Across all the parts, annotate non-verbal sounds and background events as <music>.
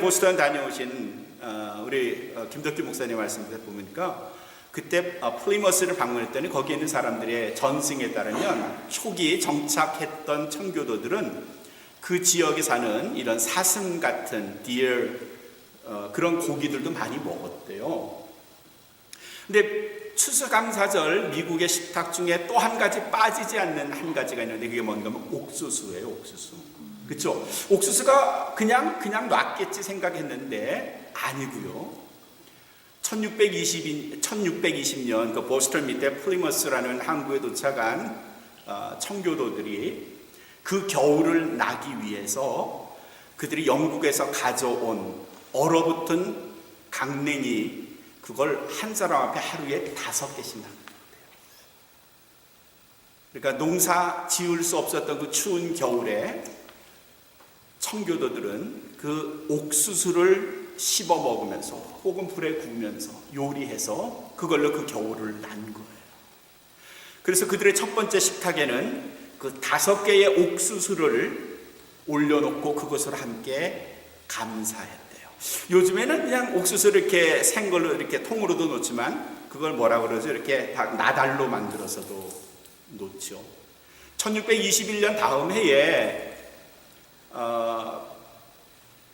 보스턴 다녀오신 어, 우리 어, 김덕기 목사님 말씀 보니까 그때 어, 플리머스를 방문했더니 거기에 있는 사람들의 전승에 따르면 초기 정착했던 청교도들은 그 지역에 사는 이런 사슴 같은 디어 어, 그런 고기들도 많이 먹었대요. 근데 추수감사절 미국의 식탁 중에 또 한 가지 빠지지 않는 한 가지가 있는데 그게 뭔가 하면 옥수수예요, 옥수수. 그렇죠? 옥수수가 그냥 그냥 놨겠지 생각했는데 아니고요. 1620, 1620년 그 보스턴 밑에 플리머스라는 항구에 도착한 어, 청교도들이 그 겨울을 나기 위해서 그들이 영국에서 가져온 얼어붙은 강냉이 그걸 한 사람 앞에 하루에 다섯 개씩 나눈대요. 그러니까 농사 지을 수 없었던 그 추운 겨울에 청교도들은 그 옥수수를 씹어 먹으면서 혹은 불에 구우면서 요리해서 그걸로 그 겨울을 난 거예요. 그래서 그들의 첫 번째 식탁에는 그 다섯 개의 옥수수를 올려놓고 그것을 함께 감사했대요. 요즘에는 그냥 옥수수를 이렇게 생걸로 이렇게 통으로도 놓지만 그걸 뭐라 그러죠? 이렇게 다 나달로 만들어서도 놓죠. 1621년 다음 해에 어,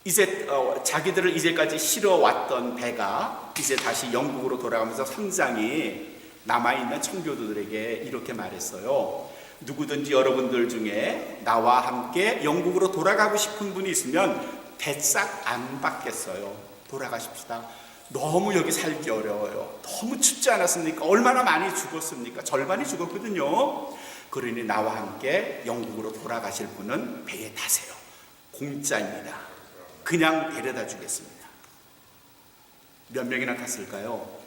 이제 어, 자기들을 이제까지 실어왔던 배가 이제 다시 영국으로 돌아가면서 성장이 남아있는 청교도들에게 이렇게 말했어요. 누구든지 여러분들 중에 나와 함께 영국으로 돌아가고 싶은 분이 있으면 배싹 안 받겠어요. 돌아가십시다. 너무 여기 살기 어려워요. 너무 춥지 않았습니까? 얼마나 많이 죽었습니까? 절반이 죽었거든요. 그러니 나와 함께 영국으로 돌아가실 분은 배에 타세요. 공짜입니다. 그냥 데려다 주겠습니다. 몇 명이나 탔을까요?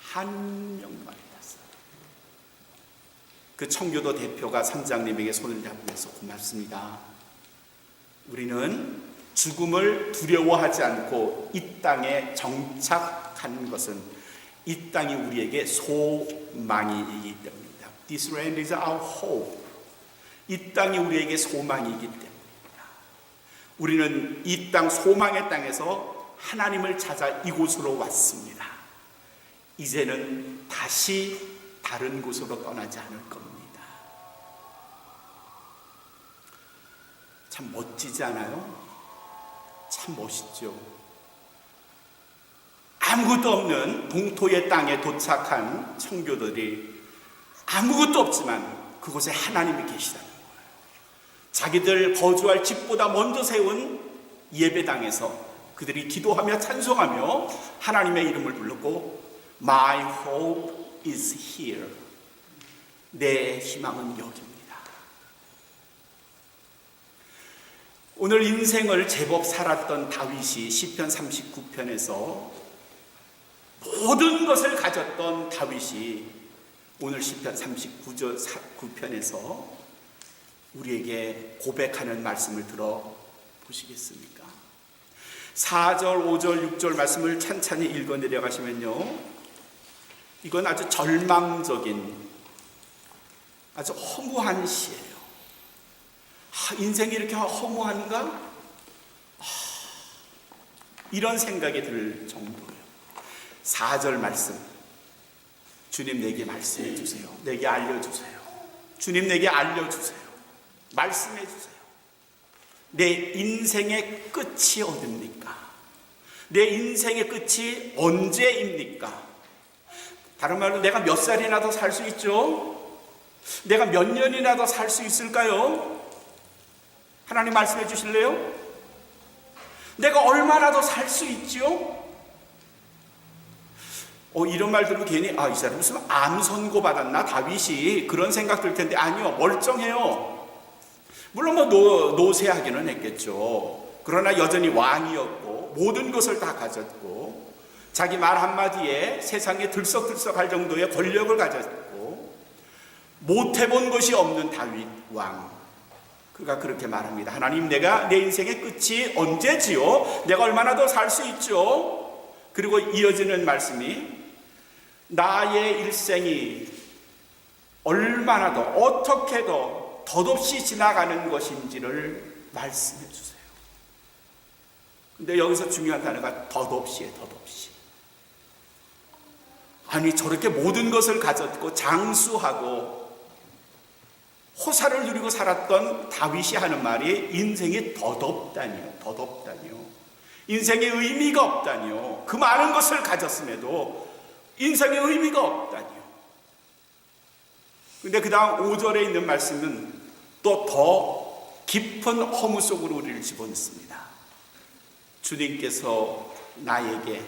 한 명만 탔어요. 그 청교도 대표가 선장님에게 손을 잡으면서 고맙습니다. 우리는 죽음을 두려워하지 않고 이 땅에 정착한 것은 이 땅이 우리에게 소망이기 때문입니다. This land is our hope. 이 땅이 우리에게 소망이기 때문입니다. 우리는 이 땅 소망의 땅에서 하나님을 찾아 이곳으로 왔습니다. 이제는 다시 다른 곳으로 떠나지 않을 겁니다. 참 멋지지 않아요? 참 멋있죠. 아무것도 없는 동토의 땅에 도착한 청교도들이 아무것도 없지만 그곳에 하나님이 거예요. 자기들 거주할 집보다 먼저 세운 예배당에서 그들이 기도하며 찬송하며 하나님의 이름을 불렀고 My hope is here. 내 희망은 여기입니다. 오늘 인생을 제법 살았던 다윗이 시편 39편에서 모든 것을 가졌던 다윗이 오늘 시편 39절 9편에서 우리에게 고백하는 말씀을 들어 보시겠습니까? 4절, 5절, 6절 말씀을 찬찬히 읽어 내려가시면요. 이건 아주 절망적인 아주 허무한 시예요. 아, 인생이 이렇게 허무한가? 아, 이런 생각이 들 정도예요. 4절 말씀. 주님 내게 말씀해 주세요. 내게 알려 주세요. 주님 내게 알려 주세요. 말씀해 주세요. 내 인생의 끝이 어딥니까? 내 인생의 끝이 언제입니까? 다른 말로 내가 몇 살이나 더 살 수 있죠? 내가 몇 년이나 더 살 수 있을까요? 하나님 말씀해 주실래요? 내가 얼마나 더 살 수 있죠? 어, 이런 말 들으면 괜히, 아, 이 사람 무슨 암 선고 받았나? 다윗이 그런 생각 들 텐데, 아니요, 멀쩡해요. 물론 뭐 노, 노세하기는 했겠죠. 그러나 여전히 왕이었고, 모든 것을 다 가졌고, 자기 말 한마디에 세상에 들썩들썩 할 정도의 권력을 가졌고, 못 해본 것이 없는 다윗 왕. 그가 그렇게 말합니다. 하나님, 내가 내 인생의 끝이 언제지요? 내가 얼마나 더 살 수 있죠? 그리고 이어지는 말씀이 나의 일생이 얼마나 더 어떻게 더 덧없이 지나가는 것인지를 말씀해 주세요. 근데 여기서 중요한 단어가 덧없이에 덧없이. 아니 저렇게 모든 것을 가졌고 장수하고 호사를 누리고 살았던 다윗이 하는 말이 인생이 덧없다니요. 덧없다니요. 인생에 의미가 없다니요. 그 많은 것을 가졌음에도 인생에 의미가 없다니요. 근데 그 다음 5절에 있는 말씀은 또 더 깊은 허무 속으로 우리를 집어넣습니다. 주님께서 나에게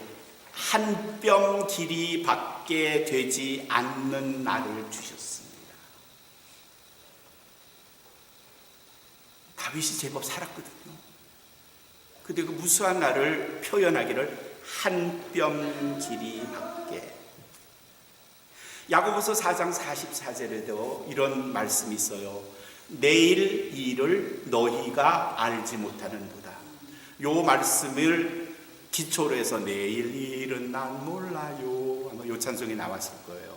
한 뼘 길이 밖에 되지 않는 나를 주셨습니다. 다윗이 제법 살았거든요. 근데 그 무수한 나를 표현하기를 한 뼘 길이 밖에. 야고보서 4장 44절에도 이런 말씀이 있어요. 내일 일을 너희가 알지 못하는도다. 요 말씀을 기초로 해서 내일 일은 난 몰라요. 아마 요 찬송이 나왔을 거예요.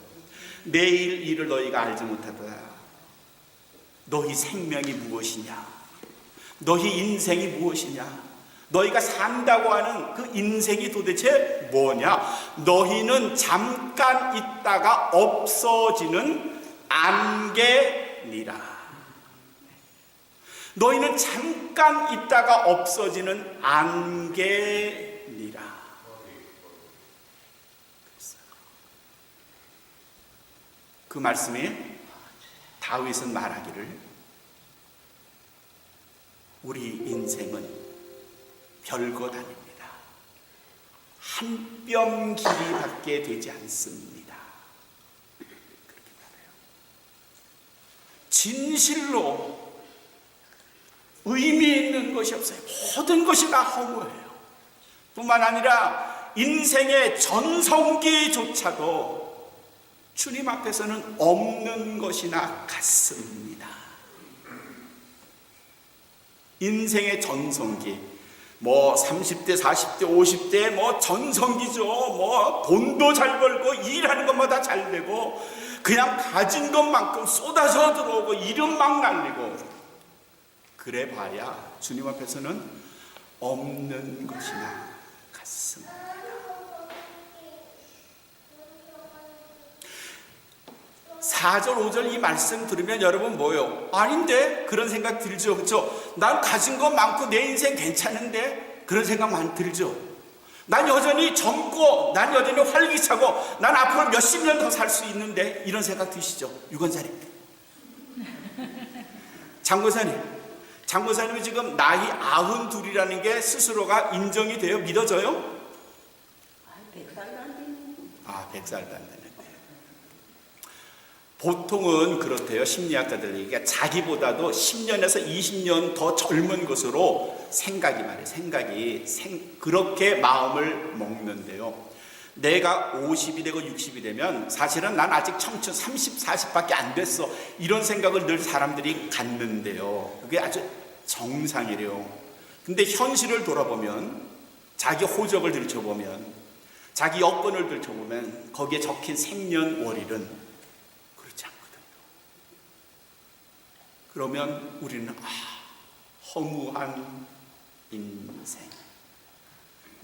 내일 일을 너희가 알지 못하다. 너희 생명이 무엇이냐? 너희 인생이 무엇이냐? 너희가 산다고 하는 그 인생이 도대체 뭐냐? 너희는 잠깐 있다가 없어지는 안개니라. 너희는 잠깐 있다가 없어지는 안개니라. 그 말씀에 다윗은 말하기를 우리 인생은 별것 아닙니다. 한 뼘 길이밖에 되지 않습니다. 그렇게 말해요. 진실로 의미 있는 것이 없어요. 모든 것이 다 허무해요. 뿐만 아니라 인생의 전성기조차도 주님 앞에서는 없는 것이나 같습니다. 인생의 전성기, 뭐 30대, 40대, 50대 뭐 전성기죠. 뭐 돈도 잘 벌고 일하는 것마다 잘 되고 그냥 가진 것만큼 쏟아져 들어오고 이름 막 날리고 그래 봐야 주님 앞에서는 없는 것이나 같습니다. 사절오 절이 말씀 들으면 여러분 뭐요? 아닌데? 그런 생각 들죠. 그렇죠? 난 가진 것 많고 내 인생 괜찮은데? 그런 생각 많이 들죠. 난 여전히 젊고 난 여전히 활기차고 난 앞으로 몇십 년 더 살 수 있는데 이런 생각 드시죠? 유건사님. <laughs> 장고사님. 장고사님이 지금 나이 아흔 둘이라는 게 스스로가 인정이 돼요? 믿어져요? 아, 백살도 안 되는 아, 100살도 안 되는데. 보통은 그렇대요. 심리학자들이. 그러니까 자기보다도 10년에서 20년 더 젊은 것으로 생각이 말이에요. 생각이 생, 그렇게 마음을 먹는데요. 내가 50이 되고 60이 되면 사실은 난 아직 청춘 30, 40밖에 안 됐어. 이런 생각을 늘 사람들이 갖는데요. 그게 아주 정상이래요. 근데 현실을 돌아보면 자기 호적을 들춰보면 자기 여건을 들춰보면 거기에 적힌 생년월일은 그렇지 않거든요. 그러면 우리는 아, 허무한 인생.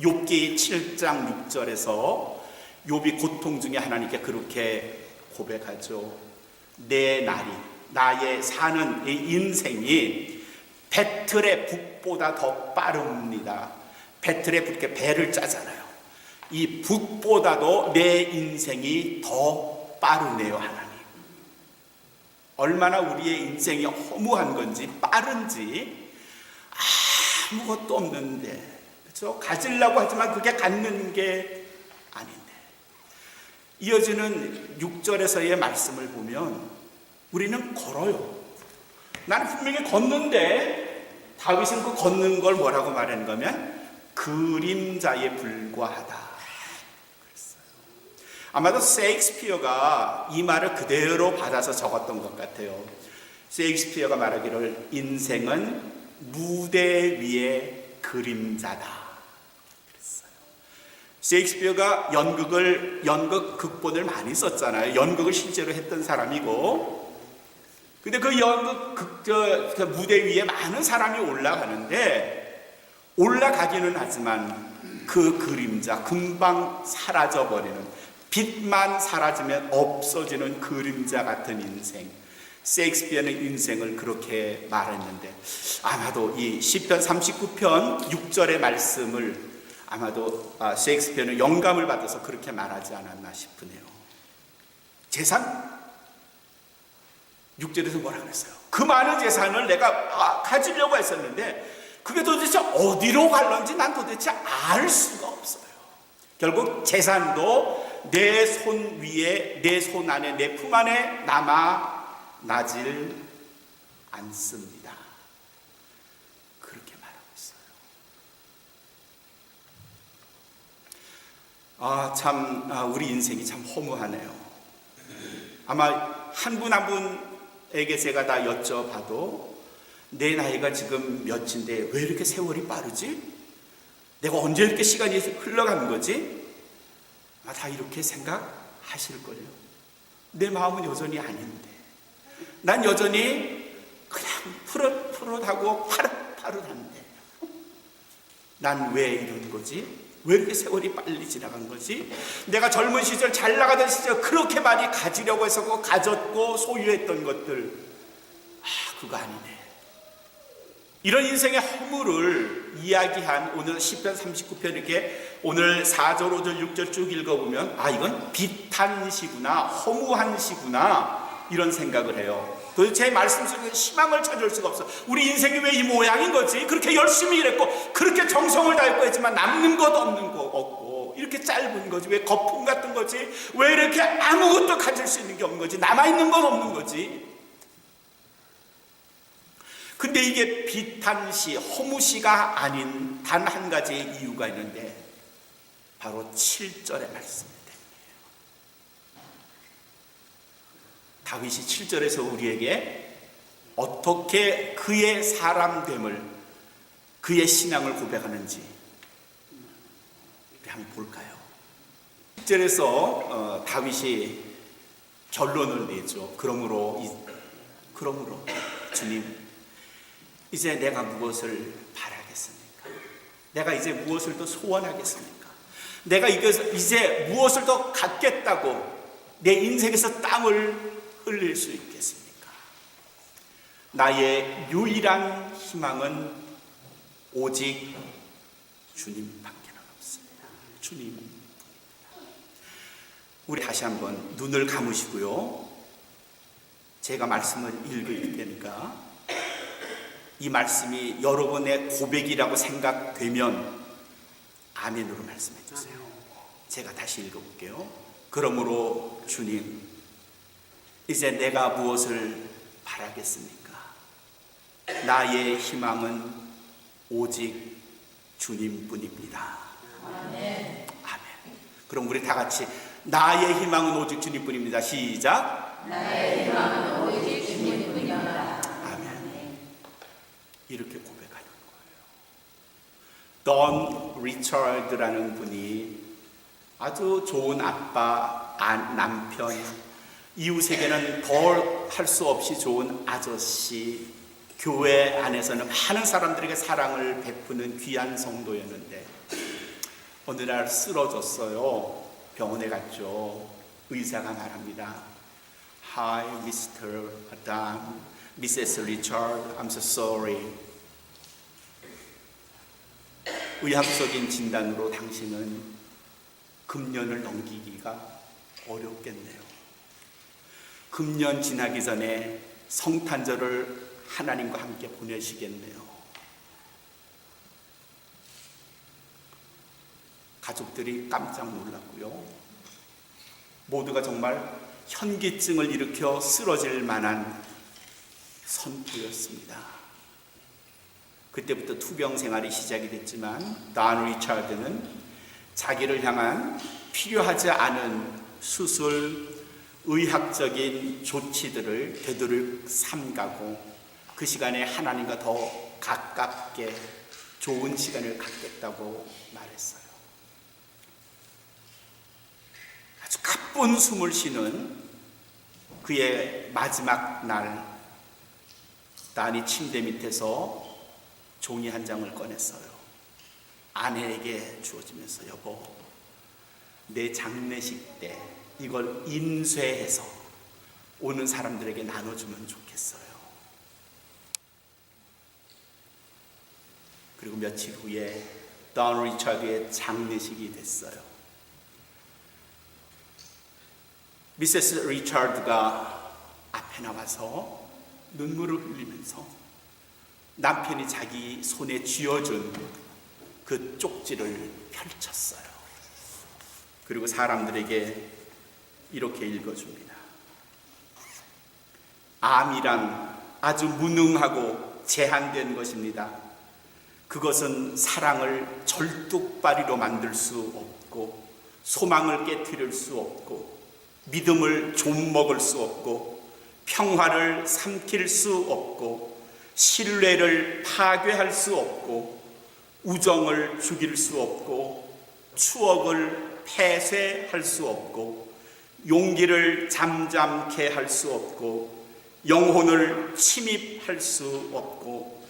욥기 7장 6절에서 욥이 고통 중에 하나님께 그렇게 고백하죠. 내 날이 나의 사는 이 인생이 배틀의 북보다 더 빠릅니다. 배틀의 북에 배를 짜잖아요. 이 북보다도 내 인생이 더 빠르네요, 하나님. 얼마나 우리의 인생이 허무한 건지 빠른지 아무것도 없는데 그렇죠? 가지려고 하지만 그게 갖는 게 아닌데 이어지는 6절에서의 말씀을 보면 우리는 걸어요. 나는 분명히 걷는데 다윗은 그 걷는 걸 뭐라고 말하는 거면 그림자에 불과하다. 그랬어요. 아마도 세익스피어가 이 말을 그대로 받아서 적었던 것 같아요. 세익스피어가 말하기를 인생은 무대 위의 그림자다. 그랬어요. 셰익스피어가 연극을 연극 극본을 많이 썼잖아요. 연극을 실제로 했던 사람이고, 근데 그 연극 극, 저, 그 무대 위에 많은 사람이 올라가는데 올라가기는 하지만 그 그림자 금방 사라져 버리는 빛만 사라지면 없어지는 그림자 같은 인생. 셰익스피어는 인생을 그렇게 말했는데 아마도 이 시편 39편 6절의 말씀을 아마도 아, 셰익스피어는 영감을 받아서 그렇게 말하지 않았나 싶으네요. 재산? 6절에서 뭐라 그랬어요? 그 많은 재산을 내가 아, 가지려고 했었는데 그게 도대체 어디로 갈런지 난 도대체 알 수가 없어요. 결국 재산도 내 손 위에, 내 손 안에, 내 품 안에 남아 나질 않습니다. 그렇게 말하고 있어요. 아, 참, 아, 우리 인생이 참 허무하네요. 아마 한 분 한분 에게 제가 다 여쭤봐도 내 나이가 지금 몇인데 왜 이렇게 세월이 빠르지? 내가 언제 이렇게 시간이 흘러가는 거지? 아, 다 이렇게 생각하실걸요. 내 마음은 여전히 아닌데. 난 여전히 그냥 푸릇푸릇하고 파릇파릇한데. 난 왜 이런 거지? 왜 이렇게 세월이 빨리 지나간 거지? 내가 젊은 시절 잘 나가던 시절 그렇게 많이 가지려고 해서 가졌고 소유했던 것들 아 그거 아니네. 이런 인생의 허물을 이야기한 오늘 10편 39편 이렇게 오늘 4절 5절 6절 쭉 읽어보면 아 이건 비탄 시구나 허무한 시구나 이런 생각을 해요. 도대체 말씀 속에 희망을 찾을 수가 없어. 우리 인생이 왜 이 모양인 거지? 그렇게 열심히 일했고 그렇게 정성을 다했고 했지만 남는 것 없는 거 없고 이렇게 짧은 거지 왜 거품 같은 거지 왜 이렇게 아무것도 가질 수 있는 게 없는 거지 남아 있는 건 없는 거지 근데 이게 비탄시 허무시가 아닌 단 한 가지의 이유가 있는데 바로 7절의 말씀 때문이에요 다윗이 7절에서 우리에게 어떻게 그의 사람됨을 그의 신앙을 고백하는지 우리 한번 볼까요? 1절에서 어, 다윗이 결론을 내죠. 그러므로 이- 그러므로 주님 이제 내가 무엇을 바라겠습니까? 내가 이제 무엇을 더 소원하겠습니까? 내가 이제 무엇을 더 갖겠다고 내 인생에서 땀을 흘릴 수 있겠습니까? 나의 유일한 희망은 오직 주님밖에는 없습니다. 주님. 우리 다시 한번 눈을 감으시고요. 제가 말씀을 읽을 테니까 이 말씀이 여러분의 고백이라고 생각되면 아멘으로 말씀해 주세요. 제가 다시 읽어볼게요. 그러므로 주님, 이제 내가 무엇을 바라겠습니까? 나의 희망은 오직 주님뿐입니다. 아멘. 그럼 우리 다 같이 나의 희망은 오직 주님뿐입니다. 시작. 나의 희망은 오직 주님뿐입니다. 아멘. 이렇게 고백하는 거예요. 던 리처드라는 분이 아주 좋은 아빠, 아- 남편, 이웃에게는 덜 할 수 없이 좋은 아저씨, 교회 안에서는 많은 사람들에게 사랑을 베푸는 귀한 성도였는데 어느 날 쓰러졌어요. 병원에 갔죠. 의사가 말합니다. Hi, Mr. Adam, Mrs. Richard, I'm so sorry. 의학적인 진단으로 당신은 금년을 넘기기가 어렵겠네요. 금년 지나기 전에 성탄절을 하나님과 함께 보내시겠네요. 가족들이 깜짝 놀랐고요. 모두가 정말 현기증을 일으켜 쓰러질 만한 선포였습니다. 그때부터 투병 생활이 시작이 됐지만 단 리차드는 자기를 향한 필요하지 않은 수술, 의학적인 조치들을 되도록 삼가고 그 시간에 하나님과 더 가깝게 좋은 시간을 갖겠다고 말했어요. 가쁜 숨을 쉬는 그의 마지막 날 딸이 침대 밑에서 종이 한 장을 꺼냈어요. 아내에게 주어지면서 여보 내 장례식 때 이걸 인쇄해서 오는 사람들에게 나눠주면 좋겠어요. 그리고 며칠 후에 던 리처드의 장례식이 됐어요. 미세스 리처드가 앞에 나와서 눈물을 흘리면서 남편이 자기 손에 쥐어준 그 쪽지를 펼쳤어요. 그리고 사람들에게 이렇게 읽어줍니다. 암이란 아주 무능하고 제한된 것입니다. 그것은 사랑을 절뚝발이로 만들 수 없고 소망을 깨뜨릴 수 없고 믿음을 좀 먹을 수 없고 평화를 삼킬 수 없고 신뢰를 파괴할 수 없고 우정을 죽일 수 없고 추억을 폐쇄할 수 없고 용기를 잠잠케 할 수 없고 영혼을 침입할 수 없고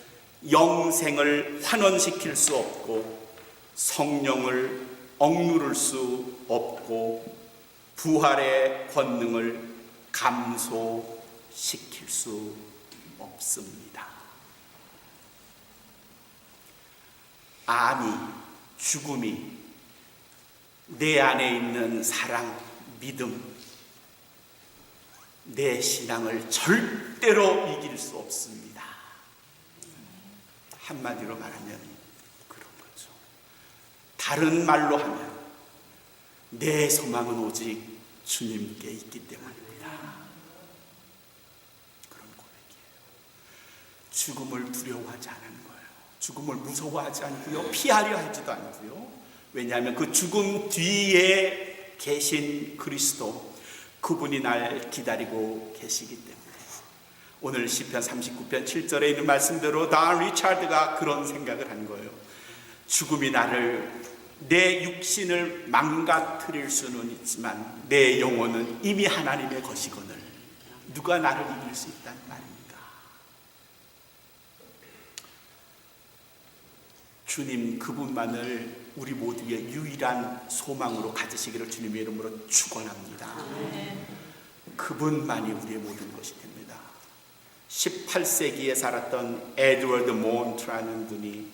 영생을 환원시킬 수 없고 성령을 억누를 수 없고 부활의 권능을 감소시킬 수 없습니다. 암이 죽음이 내 안에 있는 사랑, 믿음, 내 신앙을 절대로 이길 수 없습니다. 한마디로 말하면 그런 거죠. 다른 말로 하면 내 소망은 오직 주님께 있기 때문입니다. 그런 고백이에요. 죽음을 두려워하지 않는 거예요. 죽음을 무서워하지 않고요. 피하려 하지도 않고요. 왜냐하면 그 죽음 뒤에 계신 그리스도 그분이 날 기다리고 계시기 때문에 오늘 시편 39편 7절에 있는 말씀대로 다 리차드가 그런 생각을 한 거예요. 죽음이 나를 내 육신을 망가뜨릴 수는 있지만 내 영혼은 이미 하나님의 것이거늘 누가 나를 이길 수 있단 말입니까? 주님 그분만을 우리 모두의 유일한 소망으로 가지시기를 주님의 이름으로 축원합니다. 그분만이 우리의 모든 것이 됩니다. 18세기에 살았던 에드워드 몬트라는 분이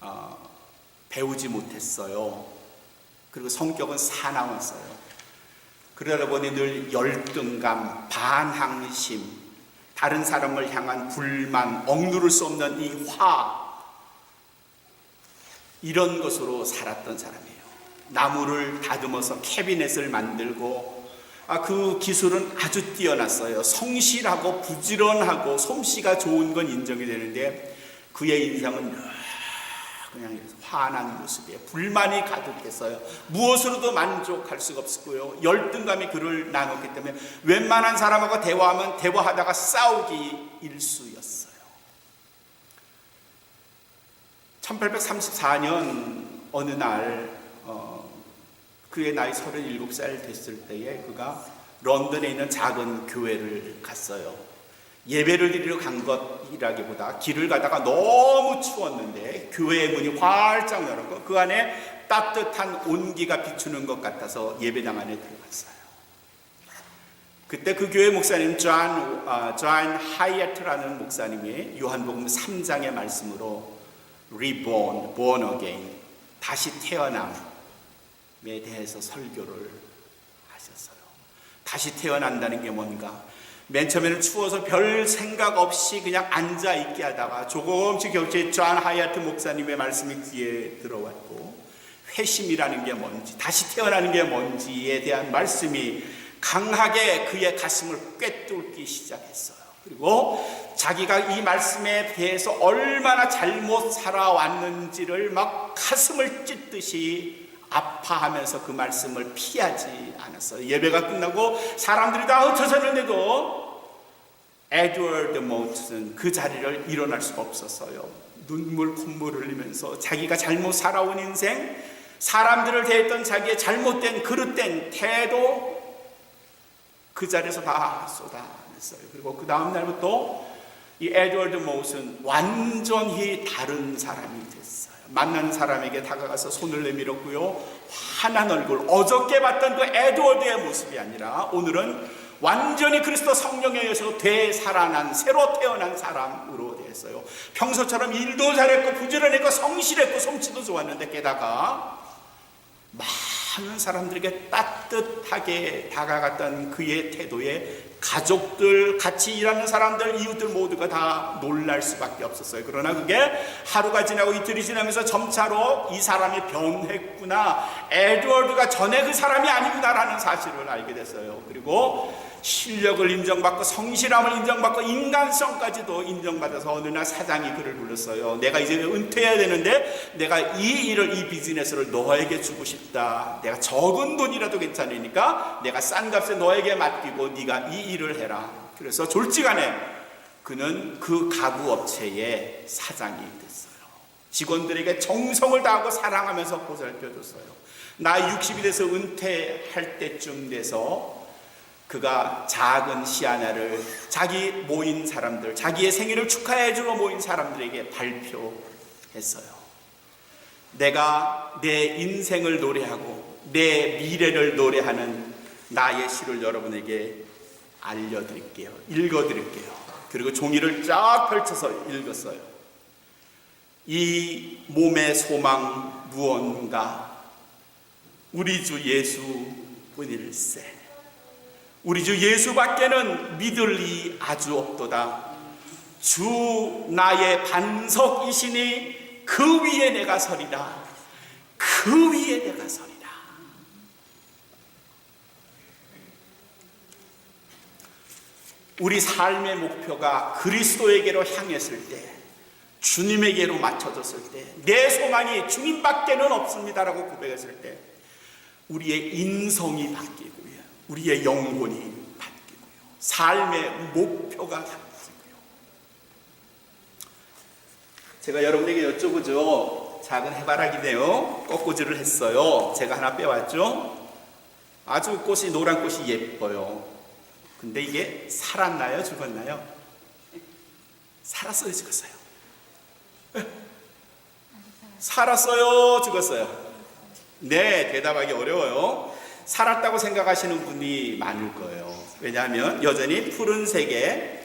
어, 배우지 못했어요. 그리고 성격은 사나웠어요. 그러다 보니 늘 열등감, 반항심, 다른 사람을 향한 불만, 억누를 수 없는 이 화, 이런 것으로 살았던 사람이에요. 나무를 다듬어서 캐비넷을 만들고, 아, 그 기술은 아주 뛰어났어요. 성실하고 부지런하고 솜씨가 좋은 건 인정이 되는데, 그의 인상은 그냥 화난 모습이에요. 불만이 가득했어요. 무엇으로도 만족할 수가 없었고요. 열등감이 그를 나눴기 때문에 웬만한 사람하고 대화하면 대화하다가 싸우기 일수였어요. 1834년 어느 날 어, 그의 나이 37살 됐을 때에 그가 런던에 있는 작은 교회를 갔어요. 예배를 드리러 간 것 이라기보다 길을 가다가 너무 추웠는데 교회의 문이 활짝 열었고 그 안에 따뜻한 온기가 비추는 것 같아서 예배당 안에 들어갔어요. 그때 그 교회 목사님 존, 어, 존 하이애트라는 목사님이 요한복음 3장의 말씀으로 reborn, born again, 다시 태어남에 대해서 설교를 하셨어요. 다시 태어난다는 게 뭔가? 맨 처음에는 추워서 별 생각 없이 그냥 앉아 있게 하다가 조금씩 격제 존 하이아트 목사님의 말씀이 귀에 들어왔고 회심이라는 게 뭔지 다시 태어나는 게 뭔지에 대한 말씀이 강하게 그의 가슴을 꿰뚫기 시작했어요. 그리고 자기가 이 말씀에 대해서 얼마나 잘못 살아왔는지를 막 가슴을 찢듯이 아파하면서 그 말씀을 피하지 않았어요. 예배가 끝나고 사람들이 다 흩어졌는데도 에드워드 모트는 그 자리를 일어날 수가 없었어요. 눈물 콧물 흘리면서 자기가 잘못 살아온 인생, 사람들을 대했던 자기의 잘못된 그릇된 태도 그 자리에서 다 쏟아냈어요. 그리고 그 다음 날부터 이 에드워드 모스는 완전히 다른 사람이 됐어요. 만난 사람에게 다가가서 손을 내밀었고요. 환한 얼굴, 어저께 봤던 그 에드워드의 모습이 아니라 오늘은 완전히 그리스도 성령에 의해서 되살아난 새로 태어난 사람으로 됐어요. 평소처럼 일도 잘했고 부지런했고 성실했고 솜씨도 좋았는데 게다가 많은 사람들에게 따뜻하게 다가갔던 그의 태도에 가족들, 같이 일하는 사람들, 이웃들 모두가 다 놀랄 수밖에 없었어요. 그러나 그게 하루가 지나고 이틀이 지나면서 점차로 이 사람이 변했구나. 에드워드가 전에 그 사람이 아니구나라는 사실을 알게 됐어요. 그리고 실력을 인정받고 성실함을 인정받고 인간성까지도 인정받아서 어느 날 사장이 그를 불렀어요. 내가 이제 은퇴해야 되는데 내가 이 일을 이 비즈니스를 너에게 주고 싶다. 내가 적은 돈이라도 괜찮으니까 내가 싼 값에 너에게 맡기고 네가 이 일을 해라. 그래서 졸지간에 그는 그 가구 업체의 사장이 됐어요. 직원들에게 정성을 다하고 사랑하면서 보살펴 줬어요. 나 60이 돼서 은퇴할 때쯤 돼서 그가 작은 시아나를 자기 모인 사람들, 자기의 생일을 축하해 주러 모인 사람들에게 발표했어요. 내가 내 인생을 노래하고 내 미래를 노래하는 나의 시를 여러분에게 알려드릴게요. 읽어드릴게요. 그리고 종이를 쫙 펼쳐서 읽었어요. 이 몸의 소망 무언가 우리 주 예수 뿐일세. 우리 주 예수밖에는 믿을 이 아주 없도다. 주 나의 반석이시니 그 위에 내가 서리라. 그 위에 내가 서리라. 우리 삶의 목표가 그리스도에게로 향했을 때, 주님에게로 맞춰졌을 때, 내 소망이 주님밖에는 없습니다라고 고백했을 때, 우리의 인성이 바뀌고요. 우리의 영혼이 바뀌고요. 삶의 목표가 바뀌고요. 제가 여러분에게 여쭤보죠. 작은 해바라기네요. 꺾고지를 했어요. 제가 하나 빼왔죠. 아주 꽃이 노란 꽃이 예뻐요. 근데 이게 살았나요? 죽었나요? 살았어요? 죽었어요? 에? 살았어요? 죽었어요? 네, 대답하기 어려워요. 살았다고 생각하시는 분이 많을 거예요. 왜냐하면 여전히 푸른색의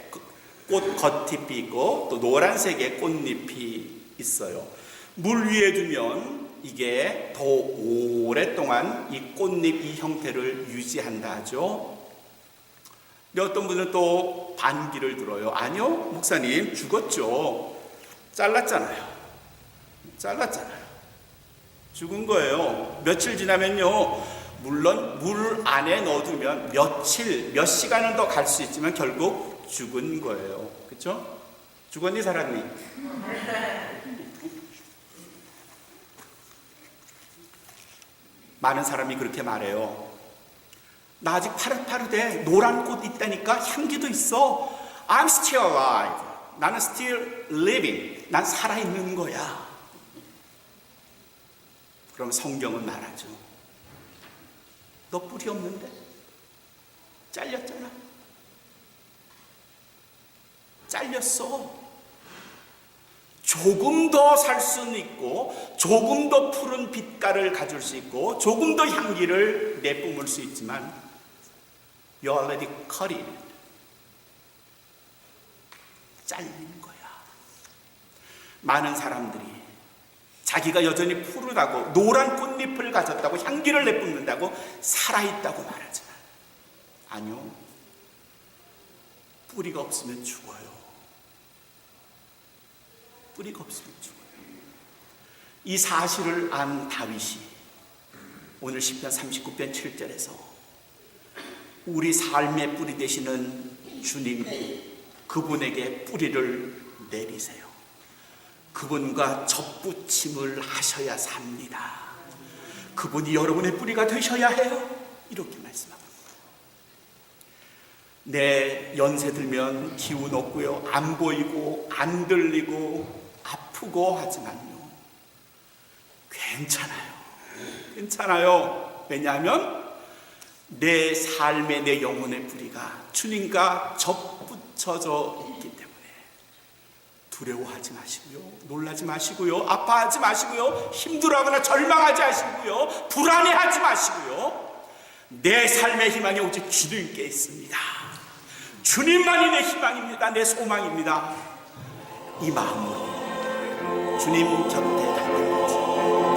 꽃 겉잎이 있고 또 노란색의 꽃잎이 있어요. 물 위에 두면 이게 더 오랫동안 이 꽃잎 이 형태를 유지한다 하죠. 어떤 분은 또 반기를 들어요. 아니요, 목사님 죽었죠. 잘랐잖아요. 잘랐잖아요. 죽은 거예요. 며칠 지나면요. 물론 물 안에 넣어두면 며칠, 몇 시간은 더 갈 수 있지만 결국 죽은 거예요. 그렇죠? 죽었니 살았니? 많은 사람이 그렇게 말해요. 나 아직 파릇파릇해. 노란 꽃 있다니까 향기도 있어. I'm still alive. 나는 still living. 난 살아있는 거야. 그럼 성경은 말하죠. 너 뿌리 없는데? 잘렸잖아. 잘렸어. 조금 더 살 수는 있고, 조금 더 푸른 빛깔을 가질 수 있고, 조금 더 향기를 내뿜을 수 있지만, you're already cut it. 잘린 거야. 많은 사람들이 자기가 여전히 푸르다고 노란 꽃잎을 가졌다고 향기를 내뿜는다고 살아있다고 말하지만 아니요. 뿌리가 없으면 죽어요. 뿌리가 없으면 죽어요. 이 사실을 안 다윗이 오늘 10편 39편 7절에서 우리 삶의 뿌리 되시는 주님 그분에게 뿌리를 내리세요 그분과 접붙임을 하셔야 삽니다. 그분이 여러분의 뿌리가 되셔야 해요. 이렇게 말씀합니다. 내 연세 들면 기운 없고요. 안 보이고 안 들리고 아프고 하지만요. 괜찮아요. 괜찮아요. 왜냐하면 내 삶의 내 영혼의 뿌리가 주님과 접붙여져 두려워하지 마시고요. 놀라지 마시고요. 아파하지 마시고요. 힘들어하거나 절망하지 마시고요. 불안해하지 마시고요. 내 삶의 희망이 오직 주님께 있습니다. 주님만이 내 희망입니다. 내 소망입니다. 이 마음으로 주님 곁에 갈 때까지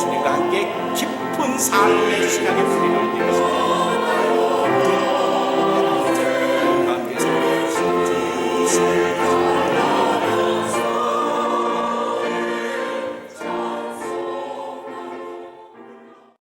주님과 함께 깊은 삶의 신앙의 뿌리를 내리시고